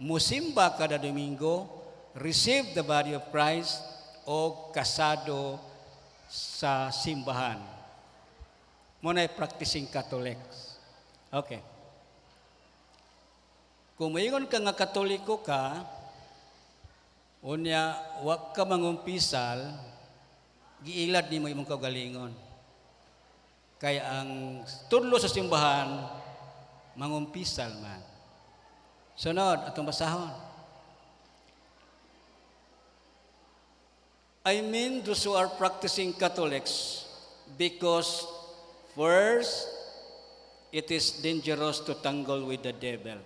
musimba kada Domingo, receive the body of Christ, o kasado sa simbahan. Muna practicing Catholics. Okay. Kung mayingon ka nga katoliko ka, unya, wag ka mangumpisal, giilad ni mo imong kaugalingon. Kaya ang tudlo sa simbahan, mangumpisal man. Sunod, atong basahon. I mean those who are practicing Catholics because first, it is dangerous to tangle with the devil.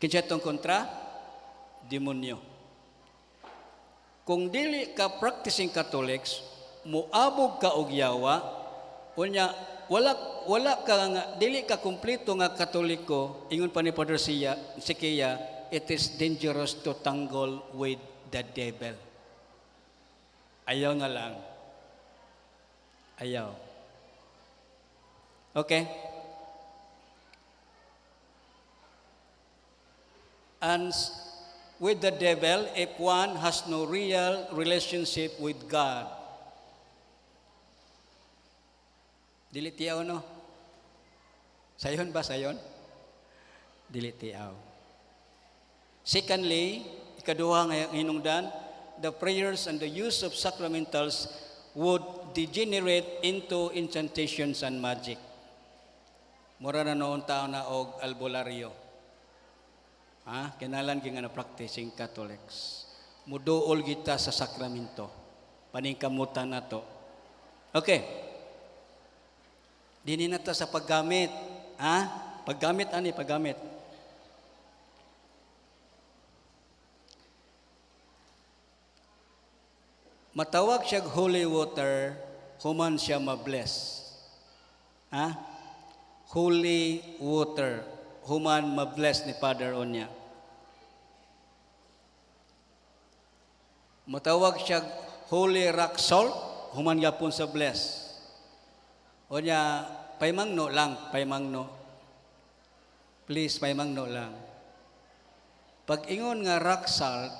Kinsa itong kontra? Demonyo. Kung dili ka practicing Catholics, muabog ka og yawa, unya wala wala ka nga dili ka kumpleto nga Katoliko, ingon pa ni Father Sia, si Kia, it is dangerous to tangle with the devil. Ayaw nga lang. Ayaw. Okay? And with the devil, if one has no real relationship with God, dili no? Sayon ba sayon? Dili. Secondly, ikaduha nga hinungdan, the prayers and the use of sacramentals would degenerate into incantations and magic. Mura na noon tao na og albularyo. Ha? Kinalan nga na practicing Catholics. Muduol kita sa sakramento. Paningkamutan na to. Okay. Dini na to sa paggamit. Ha? Paggamit ani, paggamit. Matawag siya holy water, human siya mabless. Ha? Holy water, human mabless ni Father Onya. Matawag siya holy rock salt, human yapon sa bless. Onya, paimangno lang, paimangno. Please, paimangno lang. Pag ingon nga rock salt,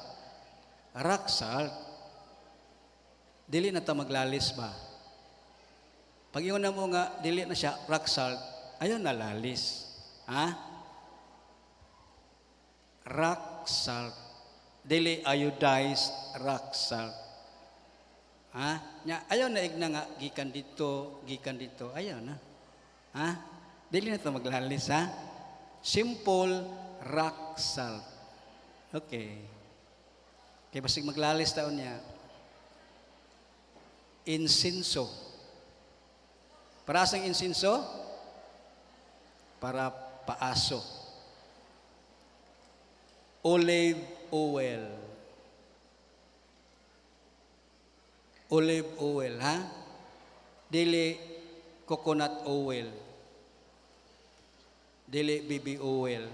rock salt, dili na ta maglalis ba? Pag ingon na mo nga, dili na siya rock salt, ayaw na lalis. Ha? Rock salt. Dili iodized rock salt. Ha? Nya, ayaw na igna nga, gikan dito, gikan dito, ayaw na. Ha? Dili na ito maglalis, ha? Simple rock salt. Okay. Kaya basig maglalis taon niya. Insinso. Para sa insinso? Para paaso. Olive oil. Olive oil, ha? Dili coconut oil. Dili baby oil.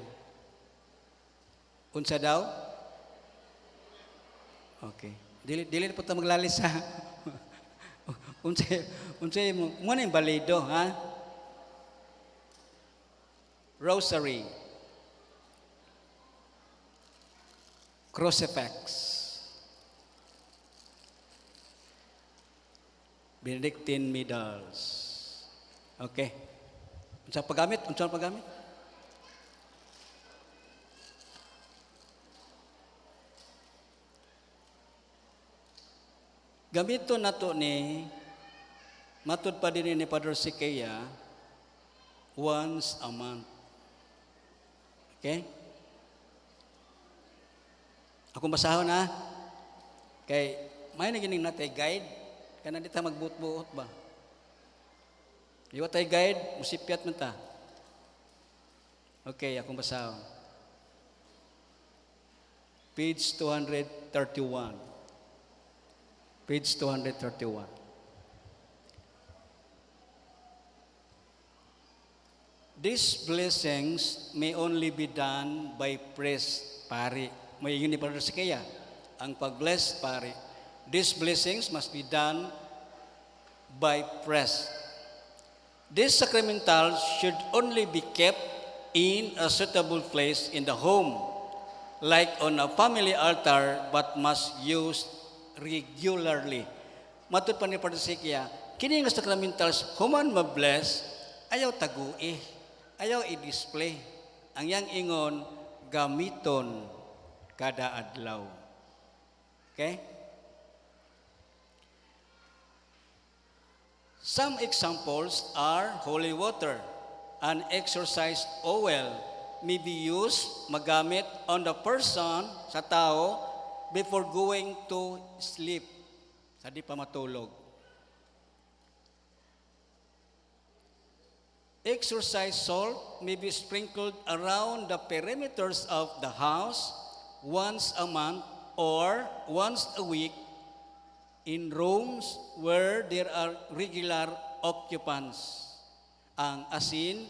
Unsa daw? Okay. Dili dili po ta maglalis ha. unsay unsay mo mo yung balido ha? Rosary. Crucifix. Benedictine medals. Okay. Unsa paggamit? Unsa paggamit? Gamito na to ni matud pa din ni Padre Sikaya once a month. Okay? Ako basahon ha. Kay may nagining natay guide kana dita magbuot-buot ba. Iwa tay guide, musipyat man ta. Okay, akong basahon. Page 231. Page 231. These blessings may only be done by priest, pari. May yun ni Brother Sikaya. Ang pag-bless, pari. These blessings must be done by priest. These sacramentals should only be kept in a suitable place in the home like on a family altar, but must use regularly. Matod pa ni Pardisikya, kini nga sacramentals, human mabless, ayaw tagui, ayaw i-display. Ang yang ingon, gamiton kada adlaw. Okay? Some examples are holy water, an exercise oil may be used, magamit on the person, sa tao, before going to sleep, sa di pa matulog. Exercise salt may be sprinkled around the perimeters of the house once a month or once a week in rooms where there are regular occupants. Ang asin,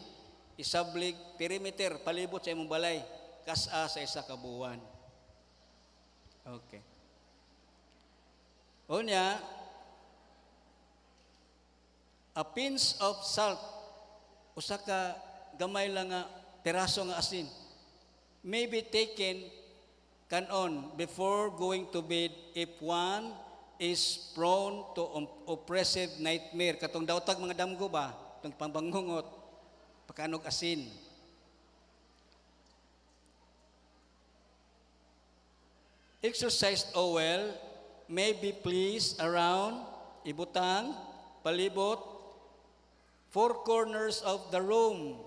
isablig, perimeter, palibot sa imong balay, kasa sa isa ka buwan. Okay. Unya, a pinch of salt, usa ka gamay lang nga peraso nga asin, may be taken kanon before going to bed if one is prone to op- oppressive nightmare. Katong daotag mga damgo ba? Itong pambangungot, pakanog asin. Exercised oil may be placed around, ibutang, palibot, four corners of the room,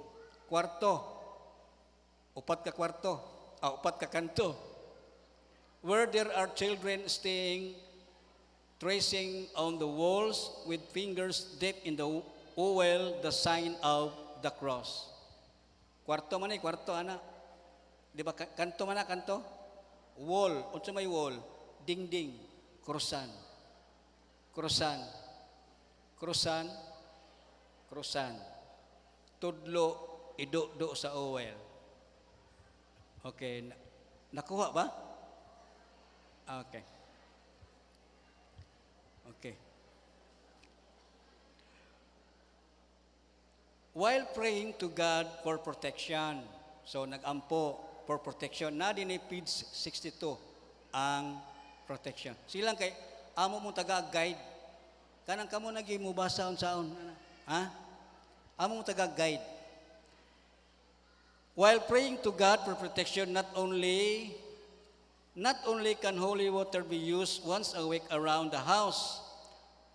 kwarto, upat ka kwarto, ah, upat ka kanto, where there are children staying, tracing on the walls with fingers dipped in the oil the sign of the cross. Kwarto man eh, kwarto ana. Di ba ka- kanto man na kanto? Wall, unsa may wall? Dingding, krusan. Krusan. Krusan. Krusan. Tudlo ido-do sa oil. Okay, na- nakuha ba? Okay. Okay. While praying to God for protection, so nag-ampo for protection, na din page 62 ang protection. Silang kay, amo mo taga-guide. Kanang kamo nagi mo basa unsaon. ana? Ha? Amo mo taga-guide. While praying to God for protection, not only not only can holy water be used once a week around the house,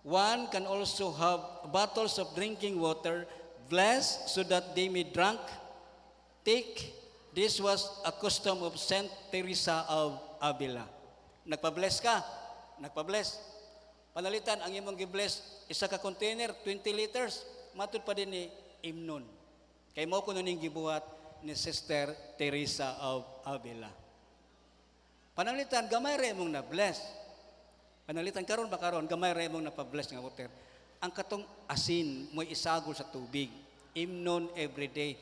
one can also have bottles of drinking water blessed so that they may drink. Take, this was a custom of Saint Teresa of Avila. Nagpa-bless ka, nagpa-bless. Panalitan, ang imong gi-bless, isa ka container, 20 liters, matud pa din ni imnon. Kay mo ko ning gibuhat ni Sister Teresa of Avila. Panalitan, gamay ra imong na-bless. Panalitan karon ba karon gamay ra imong napa-bless nga water. Ang katong asin mo isagol sa tubig. Imnon every day.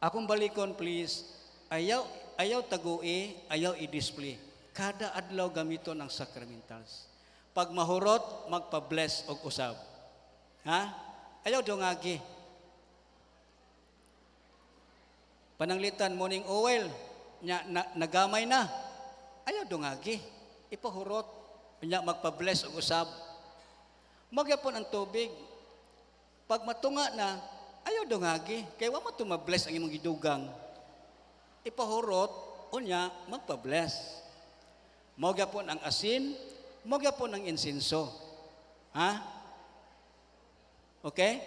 Akong balikon please. Ayaw ayaw tagui, ayaw i-display. Kada adlaw gamiton ang sacramentals. Pag mahurot, magpa-bless og usab. Ha? Ayaw dungagi. Pananglitan morning oil, nya na, nagamay na. Ayaw dungagi. Ipahurot, nya magpa-bless og usab. Magyapon ang tubig. Pag matunga na, ayaw dungagi. Kay wa man ma-bless ang imong gidugang. Ipahurot, unya magpa-bless. Magyapon ang asin, magyapon ang insinso. Ha? Okay?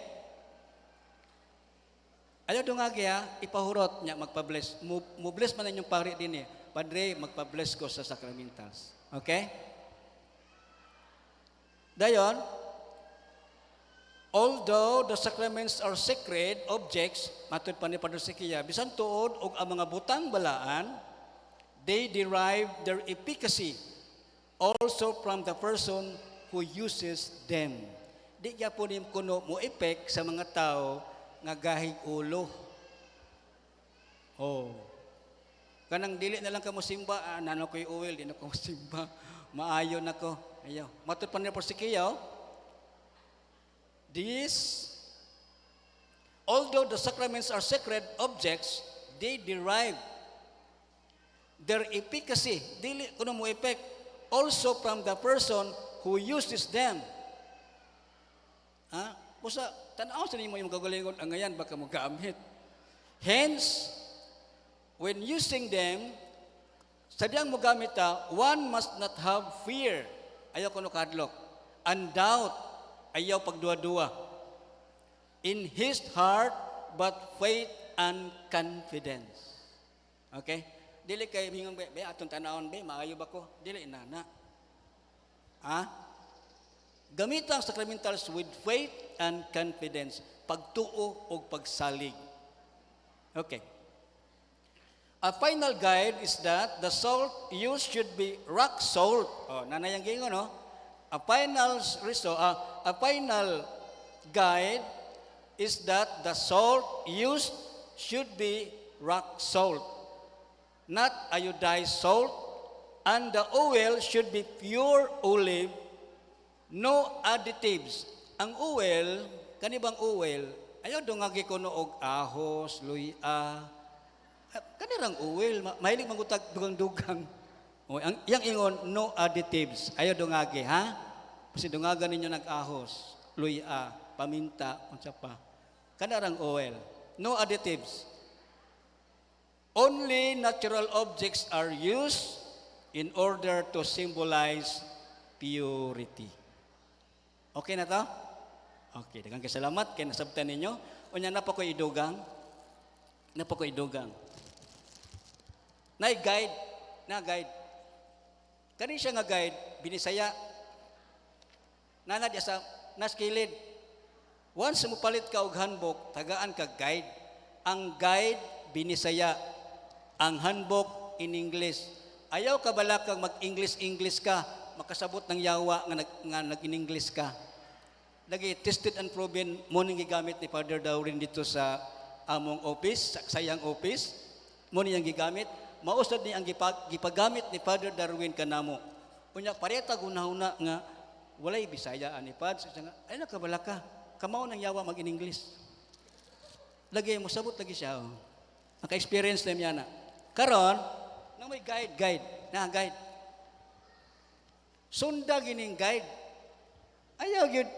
Ayaw dungagi ha, ipahurot niya magpa-bless. Mu- Mu-bless man inyong pari din eh. Padre, magpa-bless ko sa sacramentals. Okay? Dayon, although the sacraments are sacred objects, matud pa ni Padre Sikia, bisan tuod og ang mga butang balaan, they derive their efficacy also from the person who uses them. Di kaya po nim kuno mo epek sa mga tao nga gahig ulo. Oh. Kanang dili na lang ka mo simba, ah, nano ko'y oil, di na ko simba. Maayo na ko. Ayaw. Matod pa niya po si Kiyaw. These, although the sacraments are sacred objects, they derive their efficacy, dili kuno mo effect, also from the person who uses them. Ha? Busa, tanaw sa nimo yung kagalingon, ang ngayon baka mo. Hence, when using them, sadyang mo gamit ta, one must not have fear. Ayaw kuno kadlok. And doubt, ayaw pagduwa-duwa. In his heart, but faith and confidence. Okay? Dili kay mingon be, atong tanawon be, maayo ba ko? Dili inana. Ha? Gamit ang sacramentals with faith and confidence, pagtuo o pagsalig. Okay. A final guide is that the salt used should be rock salt. Oh, nanay ang gingon, no? A final reso, uh, a final guide is that the salt used should be rock salt, not iodized salt, and the oil should be pure olive, no additives. Ang oil, kanibang oil, ayaw dungagi ko no og ahos, luya, ah, kanirang oil, ma- mahilig mangutag dugang-dugang. O, ang, yang ingon, no additives. Ayaw dungagi, ha? Kasi dungagan ninyo nag-ahos, luya, paminta, unsa pa. Kanarang oil. No additives. Only natural objects are used in order to symbolize purity. Okay na to? Okay, daghang kay salamat kay nasabtan ninyo. Unya na pa ko idugang. Na pa ko idugang. Na guide, na guide. Kani siya nga guide, binisaya. Nana diya sa naskilid. Once mo palit ka og handbook, tagaan ka guide. Ang guide binisaya. Ang handbook in English. Ayaw ka bala kang mag-English-English ka, makasabot ng yawa nga, nag, nga nag-in-English ka. Lagi tested and proven mo ning gigamit ni Father Dawrin dito sa among office, sa sayang office. Mo niyang gigamit. Mausad ni ang gipag, gipagamit ni Father Darwin kanamo. Unya pareta gunahuna nga walay Bisaya ani Pad. Sa nga ay nakabala ka. Kamao nang yawa mag in English. Lagi mo sabot lagi siya. Oh. Naka-experience na niya na. Karon, nang may guide, guide, na guide. Sunda gining guide. Ayaw gyud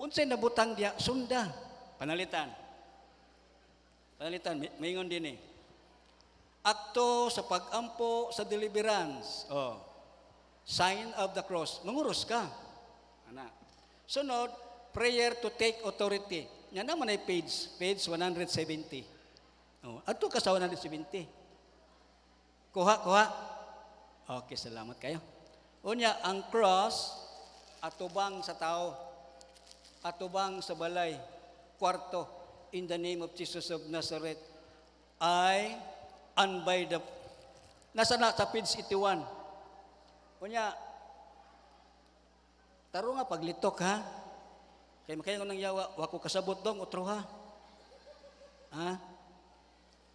unsay nabutang diya sunda. Panalitan. Panalitan, may- maingon din eh. Akto sa pagampo sa deliverance. Oh. Sign of the cross. Manguros ka. Ana. Sunod, prayer to take authority. Yan naman ay page, page 170. Oh, ato ka sa 170. Kuha, kuha. Okay, salamat kayo. Unya, ang cross, atubang sa tao, atubang sa balay, kwarto, in the name of Jesus of Nazareth, I, and by the, nasa na, sa page 81. Unya, taro nga paglitok ha. Kaya makaya ko nang yawa, wako kasabot dong, utro ha. Ha?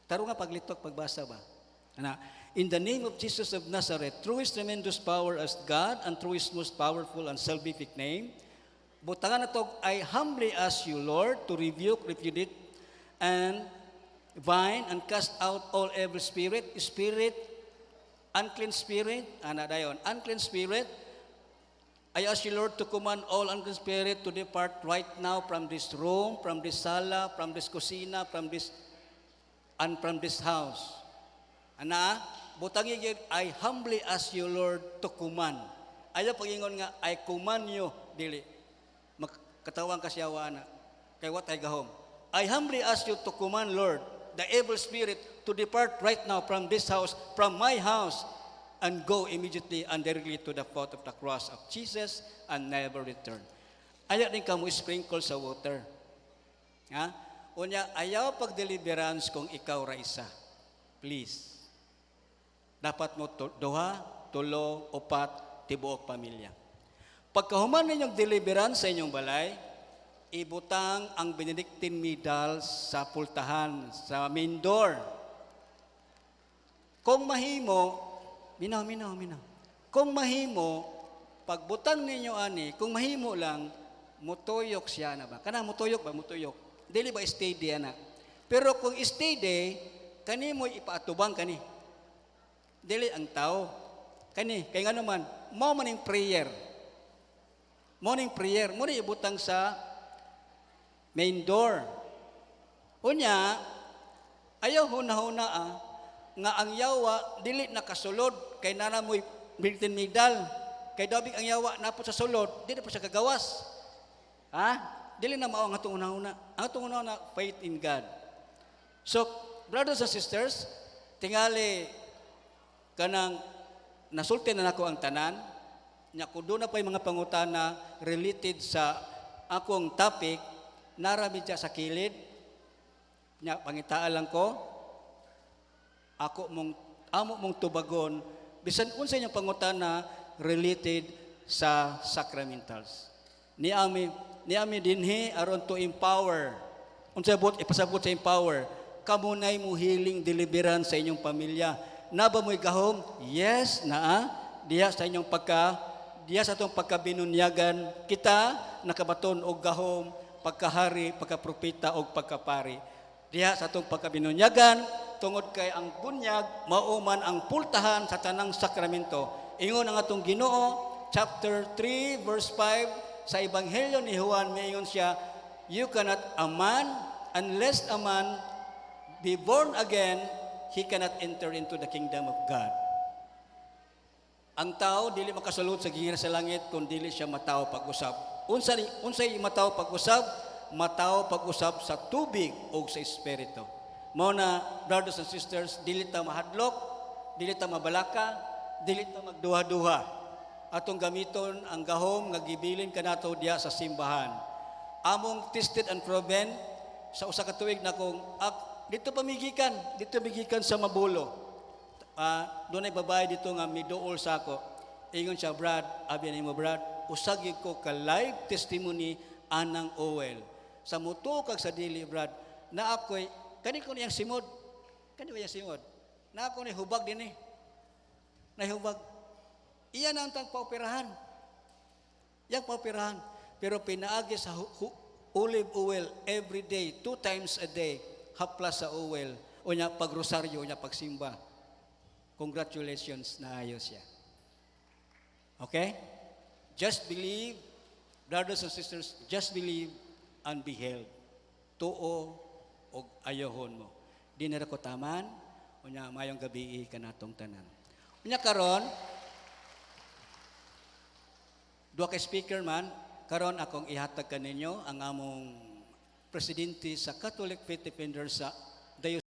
Taro nga paglitok, pagbasa ba? Ana, in the name of Jesus of Nazareth, through His tremendous power as God and through His most powerful and salvific name, butangan na to, I humbly ask you, Lord, to rebuke, repudiate, and bind and cast out all evil spirit, spirit, unclean spirit, ana dayon, unclean spirit, I ask you, Lord, to command all unclean spirit to depart right now from this room, from this sala, from this kusina, from this and from this house. Ana, butang yun, I humbly ask you, Lord, to command. Ayaw pagingon nga, I command you, dili. Magkatawang kasyawa na. Kay what I gahom. I humbly ask you to command, Lord, the evil spirit to depart right now from this house, from my house, and go immediately and directly to the foot of the cross of Jesus and never return. Ayaw din ka mo sprinkle sa water. Ha? Unya, ayaw pag-deliverance kung ikaw ra isa. Please. Dapat mo to, duha, tulo, upat, tibuok pamilya. Pagkahuman ninyong deliverance sa inyong balay, ibutang ang Benedictine medal sa pultahan, sa main door. Kung mahimo, minaw, minaw, minaw. Kung mahimo, pagbutang ninyo ani, kung mahimo lang, mutuyok siya na ba? Kana mutuyok ba? Mutuyok. Dili ba stay day na? Pero kung stay day, kani mo ipaatubang kani. Dili ang tao. Kani, kay nga naman, yung prayer. Morning prayer, mo ibutang sa main door. Unya, ayaw huna-huna ah, nga ang yawa dili nakasulod kay nana mo'y Milton Migdal. Kay dabig ang yawa napot sa sulod, dili pa siya kagawas. Ha? Dili na mao ang atong una-una. Ang atong una-una, faith in God. So, brothers and sisters, tingali kanang nasulti na nako ang tanan, nya kung doon na pa yung mga pangutana related sa akong topic, naramid siya sa kilid, nya pangitaan lang ko, ako mong amo mong tubagon bisan unsa inyong pangutana related sa sacramentals. Ni ami ni ami dinhi aron to empower. Unsa bot ipasabot sa empower. Kamo nay mo healing deliverance sa inyong pamilya. Na ba mo'y gahom? Yes, naa. Diya sa inyong pagka diya sa atong pagkabinunyagan kita nakabaton og gahom pagkahari, pagkapropeta og pagkapari. Diha sa atong pagkabinunyagan tungod kay ang bunyag mauman ang pultahan sa tanang sakramento. Ingon ang atong Ginoo chapter 3 verse 5 sa ebanghelyo ni Juan miingon siya you cannot a man unless a man be born again he cannot enter into the kingdom of God. Ang tao dili makasulod sa gingira sa langit kung dili siya matao pag-usap. Unsa unsay matao pag-usap? Matao pag-usap sa tubig o sa espiritu. Mao na brothers and sisters, dili ta mahadlok, dili ta mabalaka, dili ta magduha-duha. Atong gamiton ang gahom nga gibilin kanato diya sa simbahan. Among tested and proven sa usa ka tuig na kung ak, dito pamigikan, dito migikan sa mabulo ah doon ay babae dito nga midool sa ako. Ingon siya, Brad, abi mo, Brad, usagi ko ka live testimony anang Owel. Sa muto kag sa dili, Brad, na ako'y, kani ko niyang simod, kani ko niyang simod, na ako ni hubag din eh. Nahubag. Iyan ang tang paupirahan. Yang paupirahan. Pero pinaagi sa olive oil every day, two times a day, haplas sa oil, o niya pagrosaryo, o niya pagsimba. Congratulations na ayos siya. Okay? Just believe, brothers and sisters, just believe and be held. Tuo o ayohon mo. Di na ko taman, unya mayong gabi ka natong tanan. Unya karon, duha ka speaker man, karon akong ihatag kaninyo ang among presidente sa Catholic Faith Defenders sa